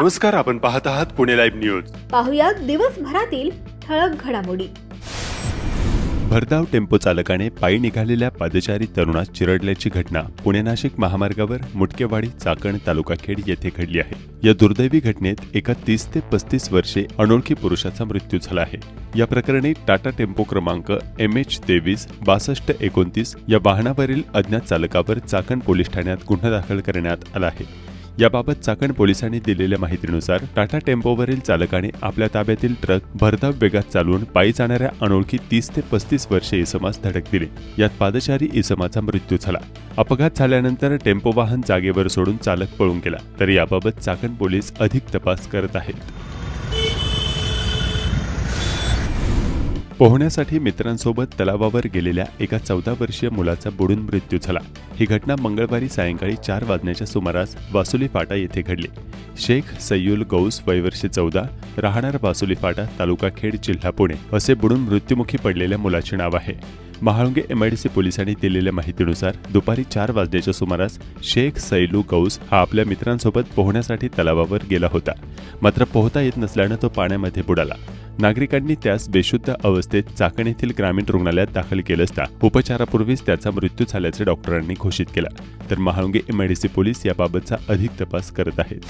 नमस्कार आपण पाहत आहात पुणे लाईव्ह न्यूज. पाहुयात दिवसभरातील ठळक घडामोडी. भरधाव टेम्पो चालकाने पायी निघालेल्या पादचारी तरुणास चिरडल्याची घटना पुणे नाशिक महामार्गावर मुटकेवाडी चाकण तालुका खेड येथे घडली आहे. या दुर्दैवी घटनेत एका तीस ते पस्तीस वर्षे अनोळखी पुरुषाचा मृत्यू झाला आहे. या प्रकरणी टाटा टेम्पो क्रमांक एम एच तेवीस बासष्ट एकोणतीस या वाहनावरील अज्ञात चालकावर चाकण पोलीस ठाण्यात गुन्हा दाखल करण्यात आला आहे. याबाबत चाकण पोलिसांनी दिलेल्या माहितीनुसार टाटा टेम्पोवरील चालकाने आपल्या ताब्यातील ट्रक भरधाव वेगात चालवून पायी जाणाऱ्या अनोळखी तीस ते पस्तीस वर्षे इसमास धडक दिली. यात पादचारी इसमाचा मृत्यू झाला. अपघात झाल्यानंतर टेम्पो वाहन जागेवर सोडून चालक पळून गेला. तर याबाबत चाकण पोलीस अधिक तपास करत आहेत. पोहण्यासाठी मित्रांसोबत तलावावर गेलेल्या एका चौदा वर्षीय मुलाचा बुडून मृत्यू झाला. ही घटना मंगळवारी सायंकाळी चार वाजण्याच्या सुमारास वासुली फाटा येथे घडली. शेख सय्युल गौस वयवर्षे चौदा राहणार वासुली फाटा तालुका खेड जिल्हा पुणे असे बुडून मृत्युमुखी पडलेल्या मुलाचे नाव आहे. महाळुंगे एमआयडीसी पोलिसांनी दिलेल्या माहितीनुसार दुपारी चार वाजण्याच्या सुमारास शेख सैलू गौस हा आपल्या मित्रांसोबत पोहण्यासाठी तलावावर गेला होता. मात्र पोहता येत नसल्यानं तो पाण्यामध्ये बुडाला. नागरिकांनी त्यास बेशुद्ध अवस्थेत चाकण येथील ग्रामीण रुग्णालयात दाखल केलं असता उपचारापूर्वीच त्याचा मृत्यू झाल्याचे डॉक्टरांनी घोषित केला. तर महाळुंगे एमआयडीसी पोलीस याबाबतचा अधिक तपास करत आहेत.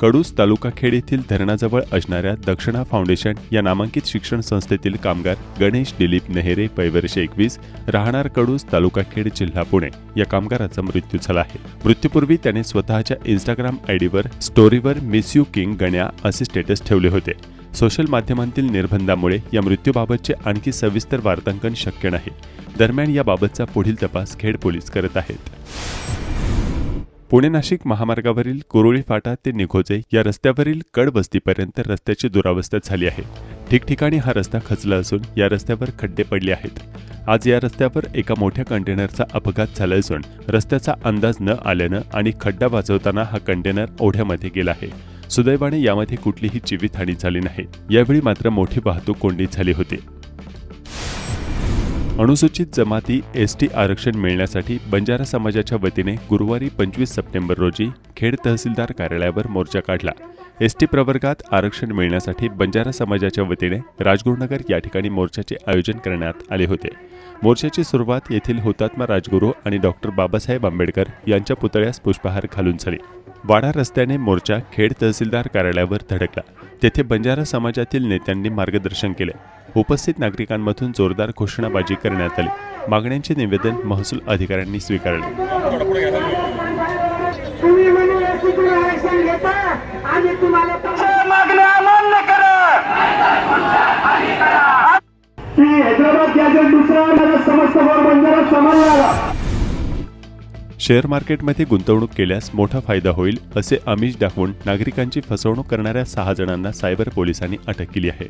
कडूस तालुकाखेड येथील धरणाजवळ असणाऱ्या दक्षिणा फाउंडेशन या नामांकित शिक्षण संस्थेतील कामगार गणेश दिलीप नेहरे पैवर्षे एकवीस राहणार कडूस तालुकाखेड जिल्हा पुणे या कामगाराचा मृत्यू झाला आहे. मृत्यूपूर्वी त्याने स्वतःच्या इंस्टाग्राम आयडीवर स्टोरीवर मिस यू किंग गण्या असे स्टेटस ठेवले होते. सोशल माध्यमांतील निर्बंधामुळे या मृत्यूबाबतचे आणखी सविस्तर वार्तांकन शक्य नाही. दरम्यान याबाबतचा पुढील तपास खेड पोलीस करत आहेत. पुणे नाशिक महामार्गावरील कुरोळी फाटा ते निघोजे या रस्त्यावरील कडवस्तीपर्यंत रस्त्याची दुरावस्था झाली आहे. ठिकठिकाणी हा रस्ता खचला असून या रस्त्यावर खड्डे पडले आहेत. आज या रस्त्यावर एका मोठ्या कंटेनरचा अपघात झाला असून रस्त्याचा अंदाज न आल्यानं आणि खड्डा वाजवताना हा कंटेनर ओढ्यामध्ये गेला आहे. सुदैवाने यामध्ये कुठलीही जीवितहानी झाली नाही. यावेळी मात्र मोठी वाहतूक कोंडी झाली होती. अनुसूचित जमाती एस टी आरक्षण मिळण्यासाठी बंजारा समाजाच्या वतीने गुरुवारी पंचवीस सप्टेंबर रोजी खेड तहसीलदार कार्यालयावर मोर्चा काढला. एस टी प्रवर्गात आरक्षण मिळण्यासाठी बंजारा समाजाच्या वतीने राजगुरुनगर या ठिकाणी मोर्चाचे आयोजन करण्यात आले होते. मोर्चाची सुरुवात येथील हुतात्मा राजगुरू आणि डॉक्टर बाबासाहेब आंबेडकर यांच्या पुतळ्यास पुष्पहार घालून झाली. वाडा रस्त्याने मोर्चा खेड तहसीलदार कार्यालयावर धडकला. तेथे बंजारा समाजातील नेत्यांनी मार्गदर्शन केले. उपस्थित नागरिकांमधून जोरदार घोषणाबाजी करण्यात आली. मागण्यांचे निवेदन महसूल अधिकाऱ्यांनी स्वीकारले. शेअर मार्केटमध्ये गुंतवणूक केल्यास मोठा फायदा होईल असे आमिष दाखवून नागरिकांची फसवणूक करणाऱ्या सहा जणांना सायबर पोलिसांनी अटक केली आहे.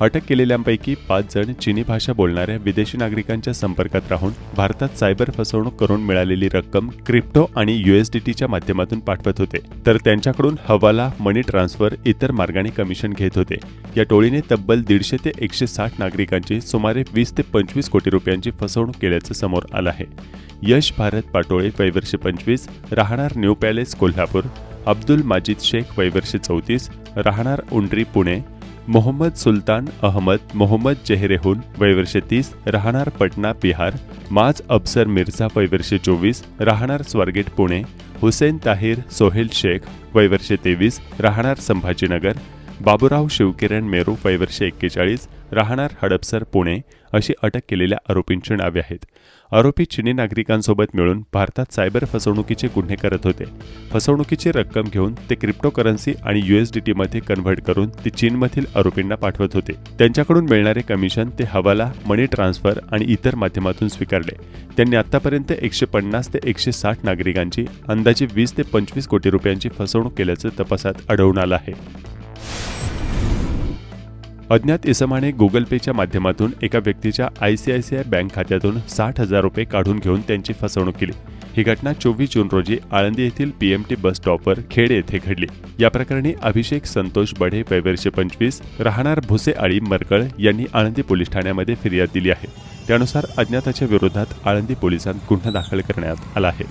अटक केलेल्यांपैकी पाच जण चिनी भाषा बोलणाऱ्या विदेशी नागरिकांच्या संपर्कात राहून भारतात सायबर फसवणूक करून मिळालेली रक्कम क्रिप्टो आणि युएसडीटीच्या माध्यमातून पाठवत होते. तर त्यांच्याकडून हवाला मनी ट्रान्सफर इतर मार्गाने कमिशन घेत होते. या टोळीने तब्बल दीडशे ते एकशे साठ नागरिकांची सुमारे वीस ते पंचवीस कोटी रुपयांची फसवणूक केल्याचं समोर आलं आहे. यश भारत पाटोळे वैवर्षे पंचवीस राहणार न्यू पॅलेस कोल्हापूर अब्दुल माजिद शेख वैवर्षे चौतीस राहणार उंड्री पुणे मोहम्मद सुलतान अहमद मोहम्मद जेहरेहून वयवर्षे तीस राहणार पटना बिहार माज अबसर मिर्झा वयवर्षे चोवीस राहणार स्वारगेट पुणे हुसेन ताहिर सोहेल शेख वयवर्षे तेवीस राहणार संभाजीनगर बाबूराव शिवकिरण मेरू वयवर्षे एक्केचाळीस राहणार हडपसर पुणे अशी अटक केलेल्या आरोपींची नावे आहेत. आरोपी चिनी नागरिकांसोबत मिळून भारतात सायबर फसवणुकीचे गुन्हे करत होते. फसवणुकीची रक्कम घेऊन ते क्रिप्टोकरन्सी आणि युएसडीटीमध्ये कन्व्हर्ट करून ती चीनमधील आरोपींना पाठवत होते. त्यांच्याकडून मिळणारे कमिशन ते हवाला मनी ट्रान्सफर आणि इतर माध्यमातून स्वीकारले. त्यांनी आतापर्यंत एकशे पन्नास ते एकशे साठ नागरिकांची अंदाजे वीस ते पंचवीस कोटी रुपयांची फसवणूक केल्याचं तपासात आढळून आलं आहे. अज्ञात इसमाने गुगल पेच्या माध्यमातून एका व्यक्तीच्या I C I C I bank खात्यातून साठ हजार रुपये काढून घेऊन त्यांची फसवणूक केली. ही घटना चोवीस जून रोजी आळंदी येथील पीएमटी बस स्टॉपवर खेड येथे घडली. या प्रकरणी अभिषेक संतोष बढे वैवर्षे पंचवीस राहणार भुसे आळी मरकळ यांनी आळंदी पोलीस ठाण्यामध्ये फिर्याद दिली आहे. त्यानुसार अज्ञाताच्या विरोधात आळंदी पोलिसांत गुन्हा दाखल करण्यात आला आहे.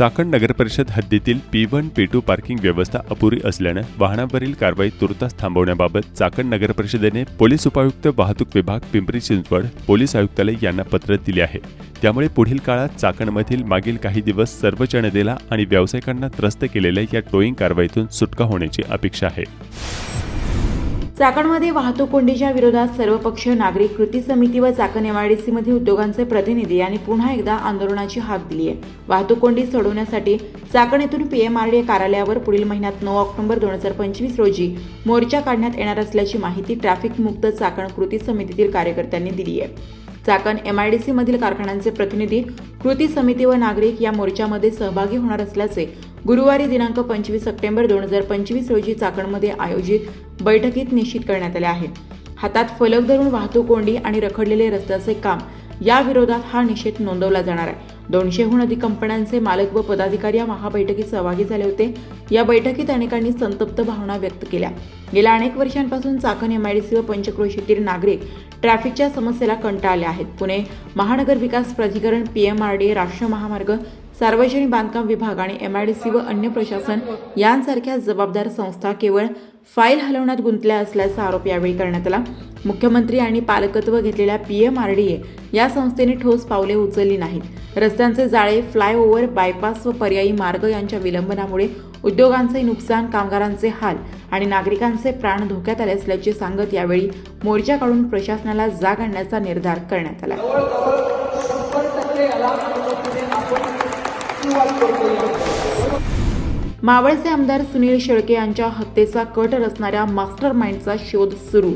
चाकण नगरपरिषद हद्दीतील P one P two parking व्यवस्था अपुरी असल्यानं वाहनावरील कारवाई तुर्तास थांबवण्याबाबत चाकण नगरपरिषदेने पोलीस उपायुक्त वाहतूक विभाग पिंपरी चिंचवड पोलीस आयुक्तालय यांना पत्र दिले आहे. त्यामुळे पुढील काळात चाकणमधील मागील काही दिवस सर्व जनतेला आणि व्यावसायिकांना त्रस्त केलेल्या या टोईंग कारवाईतून सुटका होण्याची अपेक्षा आहे. चाकणमध्ये वाहतूक कोंडीच्या विरोधात सर्वपक्षीय नागरिक कृती समिती व चाकण एमआयडीसी उद्योगांचे प्रतिनिधी यांनी पुन्हा एकदा आंदोलनाची हाक दिली आहे. वाहतूक कोंडी सोडवण्यासाठी चाकण येथून पीएमआरडीए कार्यालयावर पुढील महिन्यात नऊ ऑक्टोबर दोन हजार पंचवीस रोजी मोर्चा काढण्यात येणार असल्याची माहिती ट्रॅफिक मुक्त चाकण कृती समितीतील कार्यकर्त्यांनी दिली आहे. चाकण एमआयडीसी मधील कारखान्यांचे प्रतिनिधी कृती समिती व नागरिक या मोर्चामध्ये सहभागी होणार असल्याचे गुरुवारी दिनांक पंचवीस सप्टेंबर दोन हजार पंचवीस रोजी चाकणमध्ये आयोजित बैठकीत निश्चित करण्यात आले आहे. हातात फलक धरून वाहतूक कोंडी आणि रखडलेले रस्त्याचे काम या विरोधात हा निषेध नोंदवला जाणार आहे. दोनशेहून अधिक कंपन्यांचे मालक व पदाधिकारी या महाबैठकीत सहभागी झाले होते. या बैठकीत अनेकांनी संतप्त भावना व्यक्त केल्या. गेल्या अनेक वर्षांपासून चाकण एमआयडीसी व पंचक्रोशीतील नागरिक ट्रॅफिकच्या समस्येला कंटाळले आहेत. पुणे महानगर विकास प्राधिकरण पीएमआरडीए राष्ट्रीय महामार्ग सार्वजनिक बांधकाम विभाग आणि एम आय डी सी व अन्य प्रशासन यांसारख्या जबाबदार संस्था केवळ फाईल हलवण्यात गुंतल्या असल्याचा आरोप यावेळी करण्यात आला. मुख्यमंत्री आणि पालकत्व घेतलेल्या P M R D A या संस्थेने ठोस पावले उचलली नाहीत. रस्त्यांचे जाळे फ्लायओव्हर बायपास व पर्यायी मार्ग यांच्या विलंबनामुळे उद्योगांचे नुकसान कामगारांचे हाल आणि नागरिकांचे प्राण धोक्यात आले असल्याचे सांगत यावेळी मोर्चा काढून प्रशासनाला जाग आणण्याचा निर्धार करण्यात आला. मावळचे आमदार सुनील शेळके यांच्या हत्येचा कट रचणाऱ्या मास्टर माइंडचा शोध सुरू.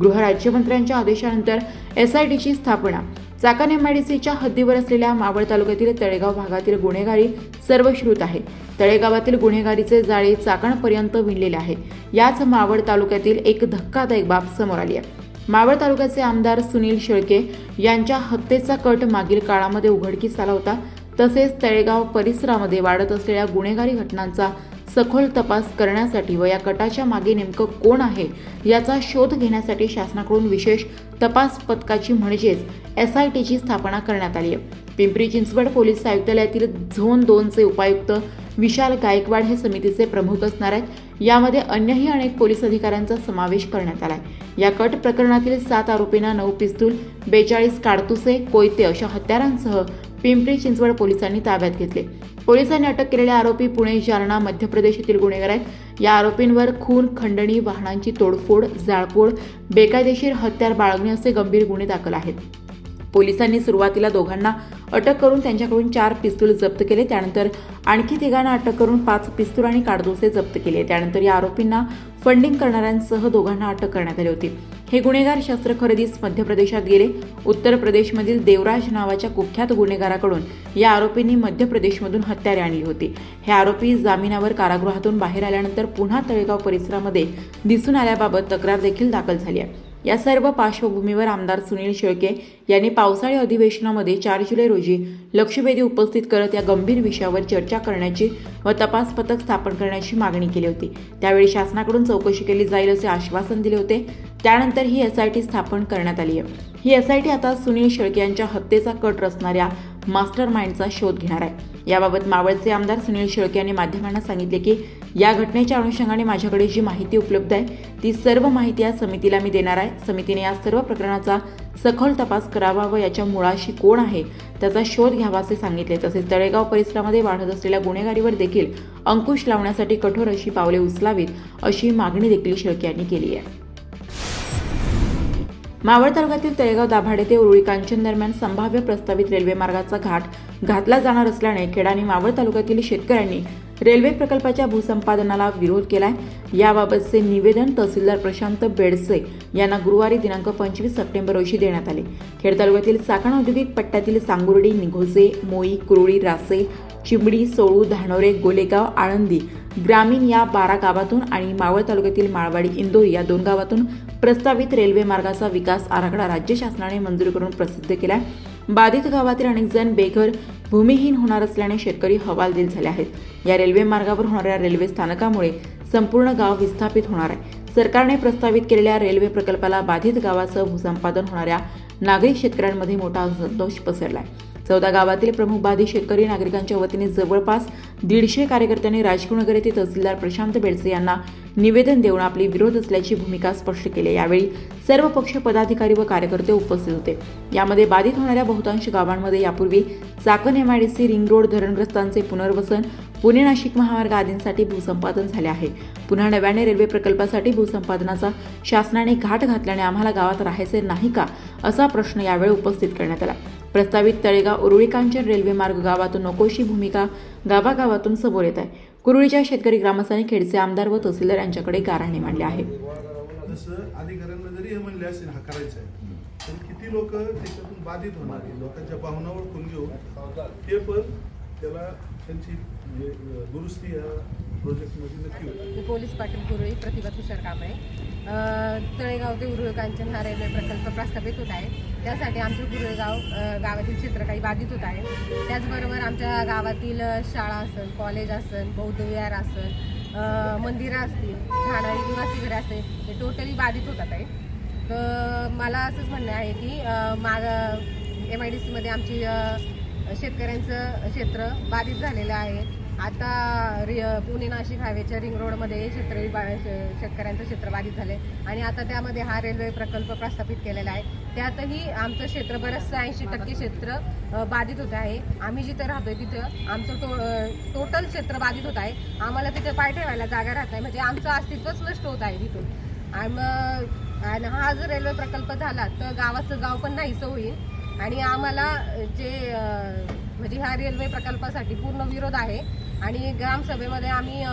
गृहराज्यमंत्र्यांच्या आदेशानंतर एसआयटीची स्थापना. चाकण एमआयडीसीच्या हद्दीवर असलेल्या मावळ तालुक्यातील तळेगाव भागातील गुन्हेगारी सर्वश्रुत आहे. तळेगावातील गुन्हेगारीचे जाळे चाकणपर्यंत विणलेले आहे. याच मावळ तालुक्यातील एक धक्कादायक बाब समोर आली आहे. मावळ तालुक्याचे आमदार सुनील शेळके यांच्या हत्येचा कट मागील काळामध्ये उघडकीस आला होता. तसेच तळेगाव परिसरामध्ये वाढत असलेल्या गुन्हेगारी घटनांचा सखोल तपास करण्यासाठी व या कटाच्या मागे नेमकं कोण आहे याचा शोध घेण्यासाठी शासनाकडून विशेष तपास पथकाची म्हणजेच एस आय टीची स्थापना करण्यात आली आहे. पिंपरी चिंचवड पोलीस आयुक्तालयातील झोन दोनचे उपायुक्त विशाल गायकवाड हे समितीचे प्रमुख असणार आहेत. यामध्ये अन्यही अनेक पोलीस अधिकाऱ्यांचा समावेश करण्यात आला आहे या कट प्रकरणातील सात आरोपींना नऊ पिस्तूल बेचाळीस काडतुसे कोयते अशा हत्यारांसह पिंपरी चिंचवड पोलिसांनी ताब्यात घेतले. पोलिसांनी अटक केलेले आरोपी पुणे जालना मध्य प्रदेश येथील गुन्हेगार आहेत. या आरोपींवर खून खंडणी वाहनांची तोडफोड जाळपोळ बेकायदेशीर हत्यार बाळगणे असे गंभीर गुन्हे दाखल आहेत. पोलिसांनी सुरुवातीला दोघांना अटक करून त्यांच्याकडून चार पिस्तूल जप्त केले. त्यानंतर आणखी तिघांना अटक करून पाच पिस्तूल आणि काडदोसे जप्त केले. त्यानंतर या आरोपींना फंडिंग करणाऱ्यांसह दोघांना अटक करण्यात आली होती. हे गुन्हेगार शस्त्र खरेदीस मध्य प्रदेशात गेले. उत्तर प्रदेशमधील देवराज नावाच्या कुख्यात गुन्हेगाराकडून या आरोपींनी मध्य प्रदेशमधून हत्यारे आणली होती. हे आरोपी जामिनावर कारागृहातून बाहेर आल्यानंतर पुन्हा तळेगाव परिसरामध्ये दिसून आल्याबाबत तक्रार देखील दाखल झाली आहे. या सर्व पार्श्वभूमीवर आमदार सुनील शेळके यांनी पावसाळी अधिवेशनामध्ये चार जुलै रोजी लक्षवेधी उपस्थित करत या गंभीर विषयावर चर्चा करण्याची व तपास पथक स्थापन करण्याची मागणी केली होती. त्यावेळी शासनाकडून चौकशी केली जाईल असे आश्वासन दिले होते. त्यानंतर ही एसआयटी स्थापन करण्यात आली आहे. ही एसआयटी आता सुनील शेळके यांच्या हत्येचा कट रचणाऱ्या मास्टर माइंडचा शोध घेणार आहे. याबाबत मावळचे आमदार सुनील शेळके यांनी माध्यमांना सांगितले की या घटनेच्या अनुषंगाने माझ्याकडे जी माहिती उपलब्ध आहे ती सर्व माहिती या समितीला मी देणार आहे. समितीने या सर्व प्रकरणाचा सखोल तपास करावा व याच्या मुळाशी कोण आहे त्याचा शोध घ्यावा असे सांगितले. तसेच तळेगाव परिसरामध्ये वाढत असलेल्या गुन्हेगारीवर देखील अंकुश लावण्यासाठी कठोर अशी पावले उचलावीत अशी मागणी देखील शेळके यांनी केली आहे. मावळ तालुक्यातील तळेगाव दाभाडे ते उरुळी कांचन दरम्यान संभाव्य प्रस्तावित रेल्वे मार्गाचा घाट घातला जाणार असल्याने खेड आणि मावळ तालुक्यातील शेतकऱ्यांनी रेल्वे प्रकल्पाच्या भूसंपादनाला विरोध केलाय. याबाबतचे निवेदन तहसीलदार प्रशांत बेडसे यांना गुरुवारी दिनांक पंचवीस सप्टेंबर रोजी देण्यात आले. खेड तालुक्यातील चाकण औद्योगिक पट्ट्यातील सांगुर्डी निघोसे मोई कुरुळी रासे चिंबडी सोळू धानोरे गोलेगाव आळंदी ग्रामीण या बारा गावातून आणि मावळ तालुक्यातील माळवाडी इंदोरी या दोन गावातून प्रस्तावित रेल्वे मार्गाचा विकास आराखडा राज्य शासनाने मंजूर करून प्रसिद्ध केलाय. बाधित गावातील अनेक जण बेघर भूमिहीन होणार असल्याने शेतकरी हवालदिल झाले आहेत. या रेल्वे मार्गावर होणाऱ्या रेल्वे स्थानकामुळे संपूर्ण गाव विस्थापित होणार आहे. सरकारने प्रस्तावित केलेल्या रेल्वे प्रकल्पाला बाधित गावासह भूसंपादन होणाऱ्या नागरिक शेतकऱ्यांमध्ये मोठा असंतोष पसरलाय. चौदा गावातील प्रमुख बाधित शेतकरी नागरिकांच्या वतीने जवळपास दीडशे कार्यकर्त्यांनी राजगुरुनगर येथे तहसीलदार प्रशांत बेडसे यांना निवेदन देऊन आपली विरोध असल्याची भूमिका स्पष्ट केली. यावेळी सर्व पक्ष पदाधिकारी व कार्यकर्ते उपस्थित होते. यामध्ये बाधित होणाऱ्या बहुतांश गावांमध्ये यापूर्वी चाकण एमआयडीसी रिंग रोड धरणग्रस्तांचे पुनर्वसन पुणे नाशिक महामार्ग आदींसाठी भूसंपादन झाले आहे. पुन्हा नव्याने रेल्वे प्रकल्पासाठी भूसंपादनाचा शासनाने घाट घातल्याने आम्हाला गावात राहायचे नाही का? असा प्रश्न यावेळी उपस्थित करण्यात आला. प्रस्तावित तळेगाव उरुळी कांचन रेल्वे मार्ग गावातून नकोशी भूमिका गावागावातून समोर येत आहे. कुरुळीच्या शेतकरी ग्रामस्थांनी खेडचे आमदार व तहसीलदार यांच्याकडे गाऱ्हाणे मांडले आहे. जसं अधिकाऱ्यांना जरी हे म्हणले असेल हा करायचा आहे तर किती लोक त्याच्यातून बाधित होणार? आहे लोकांच्या भावना ओळखून घेऊन ते पण त्याला त्यांची म्हणजे दुरुस्ती या प्रोजेक्टमध्ये नक्की पोलीस पाटील कुरुळी प्रतिभा तुषार कांबळे. तळेगाव ते उरुळ कांचन हा रेल्वे प्रकल्प प्रस्थापित होत आहे. त्यासाठी आमचं गुरेगाव गावातील क्षेत्र काही बाधित होत आहे. त्याचबरोबर आमच्या गावातील शाळा असेल कॉलेज असेल बौद्ध विहार असेल मंदिरं असतील राहणारी निवासी घरे असतील हे टोटली बाधित होतात आहे. तर मला असंच म्हणणं आहे की माग एम आय डी सीमध्ये आमची शेतकऱ्यांचं क्षेत्र बाधित झालेलं आहे. आता रि पुणे नाशिक हायवेच्या रिंग रोडमध्ये क्षेत्र बा श- शेतकऱ्यांचं क्षेत्र बाधित झाले आणि आता त्यामध्ये हा रेल्वे प्रकल्प प्रस्थापित केलेला आहे. त्यातही आमचं क्षेत्र बरंचसं ऐंशी टक्के क्षेत्र बाधित होत आहे. आम्ही जिथं राहतोय तिथं आमचं टो टोटल क्षेत्र बाधित होत आहे. आम्हाला तिथे पाय ठेवायला जागा राहत नाही. म्हणजे आमचं अस्तित्वच नष्ट होत आहे तिथून. आणि मग आणि हा जर रेल्वे प्रकल्प झाला तर गावाचं गाव पण नाहीसं होईल. आणि आम्हाला जे म्हणजे ह्या रेल्वे प्रकल्पासाठी पूर्ण विरोध आहे. आणि ग्रामसभेमध्ये आम्ही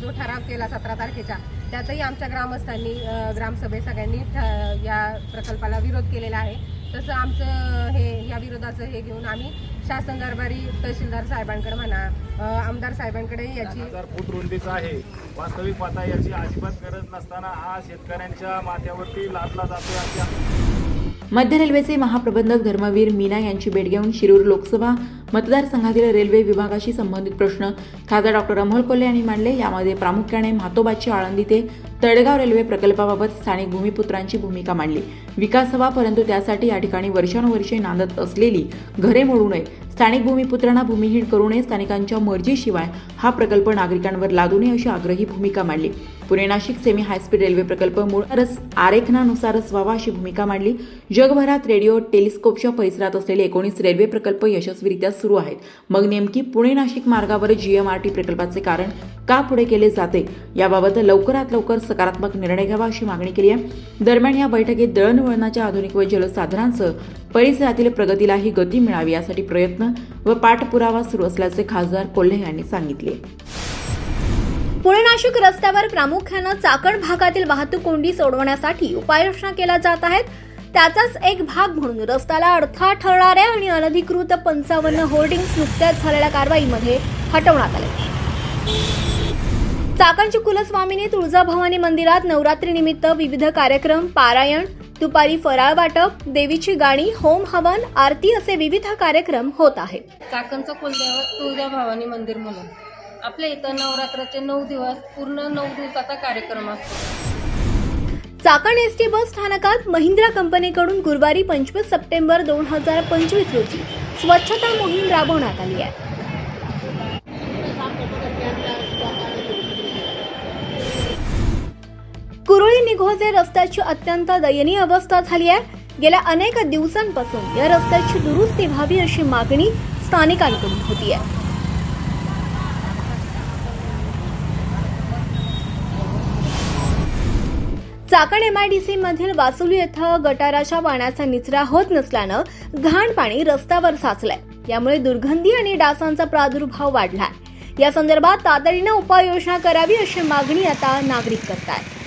जो ठराव केला सतरा तारखेचा त्यातही आमच्या ग्रामस्थांनी अ, ग्रामसभेत सगळ्यांनी ठ- या प्रकल्पाला विरोध केलेला आहे. तसं आमचं हे या विरोधाचं हे घेऊन आम्ही शासन दरबारी तहसीलदार साहेबांकडे म्हणा आमदार साहेबांकडे याची फूट रुंदीचा आहे वास्तविक पाहता याची अजिबात गरज नसताना हा शेतकऱ्यांच्या माथ्यावरती लादला जातोय अशा मध्य रेल्वेचे महाप्रबंधक धर्मवीर मीना यांची भेट घेऊन शिरूर लोकसभा मतदारसंघातील रेल्वे विभागाशी संबंधित प्रश्न खासदार डॉक्टर अमोल कोल्हे यांनी मांडले. यामध्ये प्रामुख्याने म्हातोबाची आळंदी ते तळेगाव रेल्वे प्रकल्पाबाबत स्थानिक भूमिपुत्रांची भूमिका मांडली. विकास हवा परंतु त्यासाठी या ठिकाणी वर्षानुवर्षे नांदत असलेली घरे मोडू नये. स्थानिक भूमिपुत्रांना भूमिहीन करू नये स्थानिकांच्या मर्जीशिवाय हा प्रकल्प नागरिकांवर लादू नये अशी आग्रही भूमिका मांडली. Pune Nashik semi high speed railway प्रकल्प मूळ रस आरेखनानुसारच व्हावा अशी भूमिका मांडली. जगभरात रेडिओ टेलिस्कोपच्या परिसरात असलेले एकोणीस रेल्वे प्रकल्प यशस्वीरित्या सुरू आहेत. मग नेमकी पुणे नाशिक मार्गावर जीएमआरटी प्रकल्पाचे कारण का पुढे केले जाते. याबाबत लवकरात लवकर सकारात्मक निर्णय घ्यावा अशी मागणी केली आहे. दरम्यान या बैठकीत दळणवळणाच्या आधुनिक व जलसाधनांसह परिसरातील प्रगतीलाही गती मिळावी यासाठी प्रयत्न व पाठपुरावा सुरू असल्याचे खासदार कोल्हे यांनी सांगितले. पुणे नाशिक रस्त्यावर प्रामुख्यानं चाकण भागातील वाहतूक कोंडी सोडवण्यासाठी उपाययोजना केल्या जात आहेत. त्याचाच एक भाग म्हणून रस्त्याला अडथळा ठरणाऱ्या आणि अनधिकृत पंचावन्न होर्डिंग्स नुकत्याच झालेल्या कारवाईमध्ये हटवण्यात आले. चाकणची कुलस्वामिनी तुळजाभवानी मंदिरात नवरात्रीनिमित्त विविध कार्यक्रम पारायण दुपारी फराळ वाटप देवीची गाणी होम हवन आरती असे विविध कार्यक्रम होत आहेत. चाकणचं कुलदैवत तुळजाभवानी मंदिर म्हणून. आपल्या इथं नवरात्राचे नऊ दिवस पूर्ण नऊ दिवसाचा कार्यक्रम असतो. चाकण एस टी बस स्थानकात महिंद्रा कंपनीकडून गुरुवारी पंचवीस सप्टेंबर दोन हजार पंचवीस रोजी स्वच्छता मोहीम राबवण्यात आली आहे. कुरुळी निघोजे रस्त्याची अत्यंत दयनीय अवस्था झाली आहे. गेल्या अनेक दिवसांपासून या रस्त्याची दुरुस्ती व्हावी अशी मागणी स्थानिकांकडून होती आहे. चाकण एमआयडीसी मधील वासुली येथे गटाराच्या पाण्याचा निचरा होत नसल्यानं घाण पाणी रस्त्यावर साचलंय. यामुळे दुर्गंधी आणि डासांचा प्रादुर्भाव वाढलाय. या संदर्भात तातडीनं उपाययोजना करावी अशी मागणी आता नागरिक करतायत.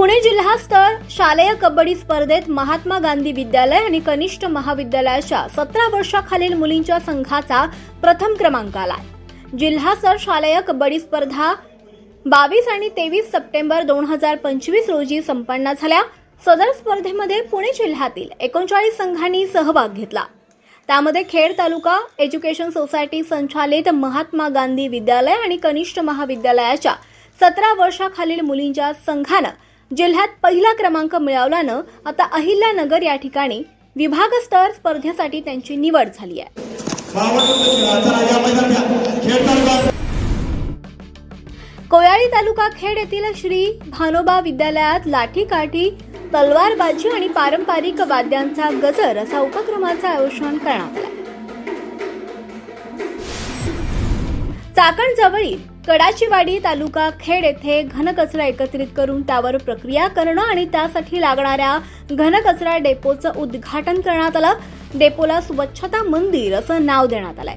पुणे जिल्हास्तर शालेय कबड्डी स्पर्धेत महात्मा गांधी विद्यालय आणि कनिष्ठ महाविद्यालयाच्या सतरा वर्षाखालील मुलींच्या संघाचा प्रथम क्रमांक आला जिल्हास्तर शालेय कबड्डी स्पर्धा बावीस आणि तेवीस सप्टेंबर दोन हजार पंचवीस रोजी संपन्न झाल्या. सदर स्पर्धेमध्ये पुणे जिल्ह्यातील एकोणचाळीस संघांनी सहभाग घेतला. त्यामध्ये खेड तालुका एज्युकेशन सोसायटी संचालित महात्मा गांधी विद्यालय आणि कनिष्ठ महाविद्यालयाच्या सतरा वर्षाखालील मुलींच्या संघानं जिल्ह्यात पहिला क्रमांक मिळवल्यानं आता अहिल्यानगर या ठिकाणी विभागस्तर स्पर्धेसाठी त्यांची निवड झाली आहे. कोयाळी तालुका खेड येथील श्री भानोबा विद्यालयात लाठी काठी तलवारबाजी आणि पारंपरिक वाद्यांचा गजर असा उपक्रमाचं आयोजन करण्यात आलं. चाकण जवळील कडाचीवाडी तालुका खेड येथे घनकचरा एकत्रित करून त्यावर प्रक्रिया करणं आणि त्यासाठी लागणाऱ्या घनकचरा डेपोचं उद्घाटन करण्यात आलं. डेपोला स्वच्छता मंदिर असं नाव देण्यात आलंय.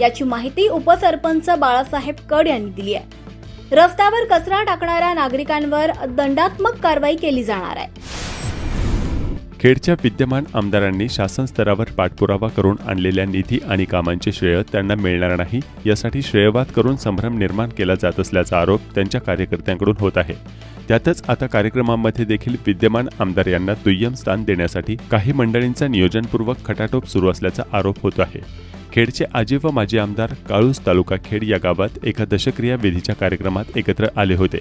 याची माहिती उपसरपंच बाळासाहेब कड यांनी दिली आहे. रस्त्यावर कचरा टाकणाऱ्या नागरिकांवर दंडात्मक कारवाई केली जाणार आहे. खेडच्या विद्यमान आमदारांनी शासन स्तरावर पाठपुरावा करून आणलेल्या निधी आणि कामांचे श्रेय त्यांना मिळणार नाही यासाठी श्रेयवाद करून संभ्रम निर्माण केला जात असल्याचा आरोप त्यांच्या कार्यकर्त्यांकडून होत आहे. त्यातच आता कार्यक्रमामध्ये देखील विद्यमान आमदार यांना दुय्यम स्थान देण्यासाठी काही मंडळींचा नियोजनपूर्वक खटाटोप सुरू असल्याचा आरोप होत आहे. खेडचे आजी व माजी आमदार काळूस तालुका खेड या गावात एका दशक्रिया विधीच्या कार्यक्रमात एकत्र आले होते.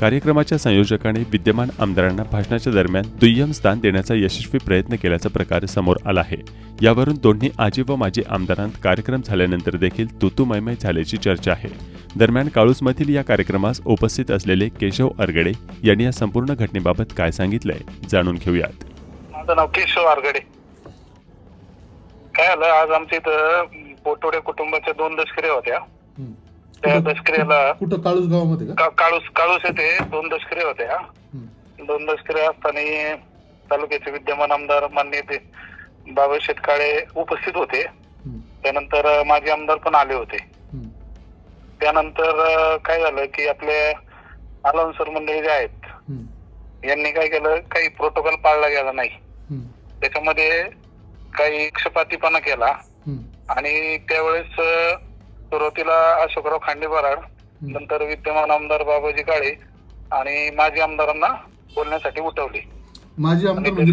कार्यक्रमाच्या संयोजकाने विद्यमान आमदारांना भाषणाच्या दरम्यान दुय्यम स्थान देण्याचा यशस्वी प्रयत्न केल्याचा प्रकार समोर आला आहे. यावरून दोन्ही आजी व माजी आमदारांत कार्यक्रम झाल्यानंतर देखील तुतुमयमय झाल्याची चर्चा आहे. दरम्यान काळूसमधील या कार्यक्रमास उपस्थित असलेले केशव अरगडे यांनी या संपूर्ण घटनेबाबत काय सांगितलंय जाणून घेऊयात. माझं नाव केशव आरगडे काय आलं? आज आमच्या इथं पोटोडे कुटुंबाच्या दोन दशकऱ्या होत्या. त्या दशकऱ्याला कुठं काळूस गावामध्ये का? का- काळूस काळूस येथे दोन दशकऱ्या होत्या. दोन दशकऱ्या असताना तालुक्याचे विद्यमान आमदार मान्य ते बाबा शेतकाळे उपस्थित होते. त्यानंतर अं, माजी आमदार पण आले होते. त्यानंतर अं, काय झालं की आपले अलाउन्सर मंडळी जे आहेत यांनी काय केलं? काही प्रोटोकॉल पाळला गेला नाही. त्याच्यामध्ये काही पक्षपातीपणा केला. आणि त्यावेळेस सुरुवातीला अशोकराव खांडे बराड नंतर विद्यमान आमदार बाबाजी काळे आणि माजी आमदारांना बोलण्यासाठी उठवले. माझी आमदार म्हणजे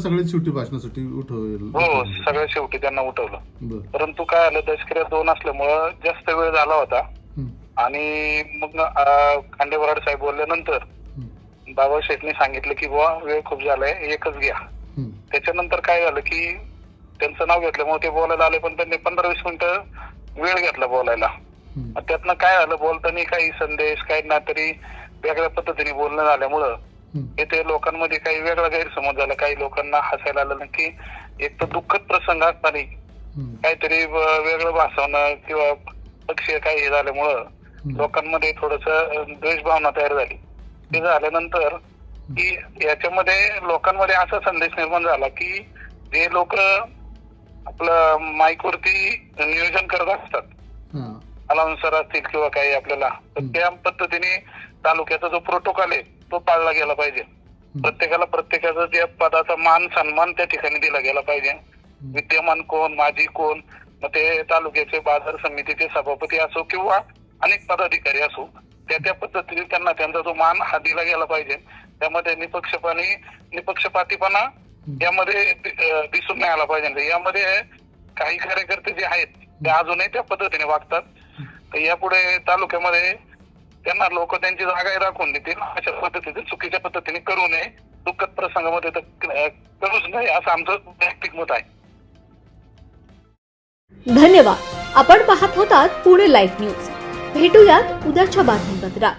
सगळ्यात शेवटी भाषणासाठी उठवेल हो सगळ्या शेवटी त्यांना उठवलं. परंतु काय आलं दशकऱ्या दोन असल्यामुळं जास्त वेळ झाला होता. आणि मग अं, खांडे बराड साहेब बोलल्यानंतर. बाबा शेठने सांगितलं की बुवा वेळ खूप झालाय एकच घ्या. त्याच्यानंतर काय झालं की त्यांचं नाव घेतल्यामुळे ते बोलायला आले पण त्यांनी पंधरा वीस मिनिटं वेळ घेतला बोलायला. त्यातनं काय झालं बोलताना काही संदेश काही ना तरी वेगळ्या पद्धतीने बोलणं झाल्यामुळं. येथे लोकांमध्ये काही वेगळा गैरसमज झाला. काही लोकांना हसायला आलं की एक तर दुःखद प्रसंग असताना. काहीतरी वेगळं भासवणं किंवा पक्षीय काही हे झाल्यामुळं लोकांमध्ये थोडस द्वेषभावना तयार झाली. ते झाल्यानंतर की याच्यामध्ये लोकांमध्ये असा संदेश निर्माण झाला की जे लोक आपलं माईकवरती नियोजन करत असतात. अलाउन्सर असतील किंवा काही आपल्याला तर त्या पद्धतीने तालुक्याचा जो प्रोटोकॉल आहे तो पाळला गेला पाहिजे. प्रत्येकाला प्रत्येकाचा त्या पदाचा मान सन्मान त्या ठिकाणी दिला गेला पाहिजे. विद्यमान कोण माजी कोण मग ते तालुक्याचे बाजार समितीचे सभापती असो किंवा अनेक पदाधिकारी असो त्या त्या पद्धतीने त्यांना त्यांचा जो मान हा दिला गेला पाहिजे. त्यामध्ये निपक्षपानी निपक्षपातीपणा यामध्ये दिसून नाही आला पाहिजे. यामध्ये काही कार्यकर्ते जे आहेत ते अजूनही त्या पद्धतीने वागतात. तर यापुढे तालुक्यामध्ये त्यांना लोक त्यांची जागा राखून देतील अशा पद्धतीने चुकीच्या पद्धतीने करू नये. दुःखद प्रसंगामध्ये तर करूच नाही असं आमचं वैयक्तिक मत आहे. धन्यवाद. आपण पाहत होतात पुणे लाईव्ह न्यूज. भेटूयात उद्याच्या बातमीपत्रात.